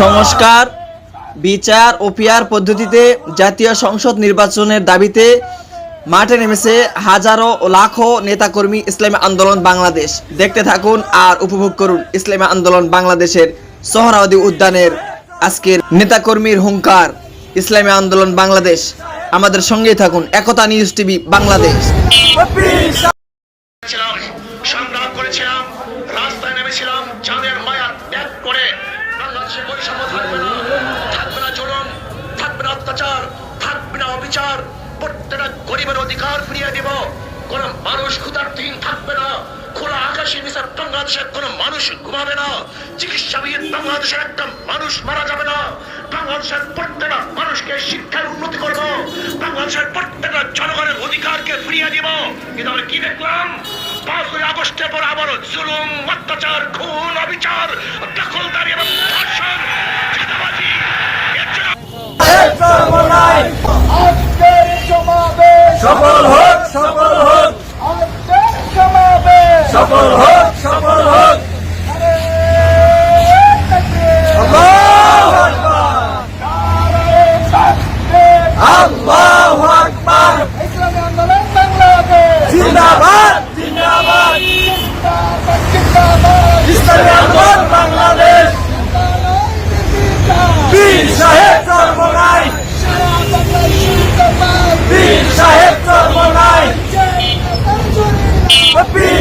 সংস্কার, বিচার ও পিয়ার পদ্ধতিতে জাতীয় সংসদ নির্বাচনের দাবিতে মাঠে নেমেছে হাজারো লাখো নেতাকর্মী ইসলামী আন্দোলন বাংলাদেশ। দেখতে থাকুন আর উপভোগ করুন ইসলামী আন্দোলন বাংলাদেশের সোহরাওয়াদী উদ্যানের আজকের নেতাকর্মীর হুঙ্কার, ইসলামী আন্দোলন বাংলাদেশ। আমাদের সঙ্গেই থাকুন একতা নিউজ টিভি বাংলাদেশ। সংগ্রাম করেছিলাম, রাস্তায় নেমেছিলাম চাঁদের বাংলাদেশে বৈষম্য থাকবে না। থাকবে না জুলুম, থাকবে না অত্যাচার, থাকবে না অবিচার। প্রত্যেকটা গরিবের অধিকার ফিরিয়ে দেব। কোন মানুষ ক্ষুধার্থহীন থাকবে না। খোলা আকাশের নিচে বাংলাদেশের কোন মানুষ ঘুমাবে না। চিকিৎসাবিহীন বাংলাদেশের একটা মানুষ মারা যাবে না। বাংলাদেশের প্রত্যেকটা মানুষকে শিক্ষার উন্নতি করব। বাংলাদেশের প্রত্যেকটা জনগণের অধিকারকে ফিরিয়ে দিব। কিন্তু আমি কি দেখলাম? পাঁচই আগস্টের পর আবারও জুলুম, অত্যাচার, খুন, অবিচার, দখলদারি এবং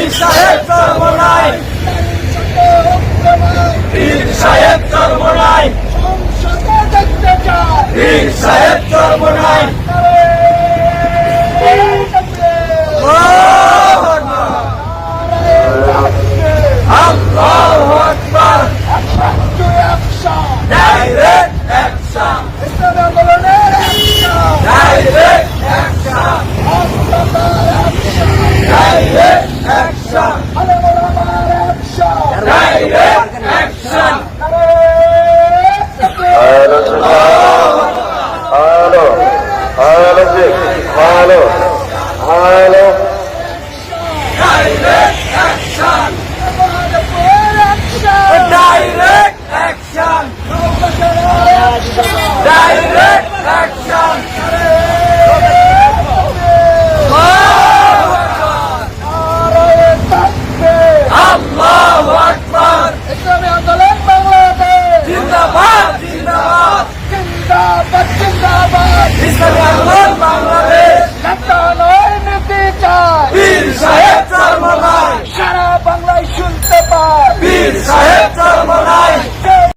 বীর সাহেব চরমনাই বীর সাহেব চরমনাই সংসদে দেখতে চাই বীর সাহেব চরমনাই আল্লাহু আকবার। আল্লাহু আকবার direct action. Direct action direct action direct action Halo, halo cik, halo, halo. Direct action direct Islami Andolan Bangladesh. জিন্দাবাদ। জিন্দাবাদ জিন্দাবাদ জিন্দাবাদ।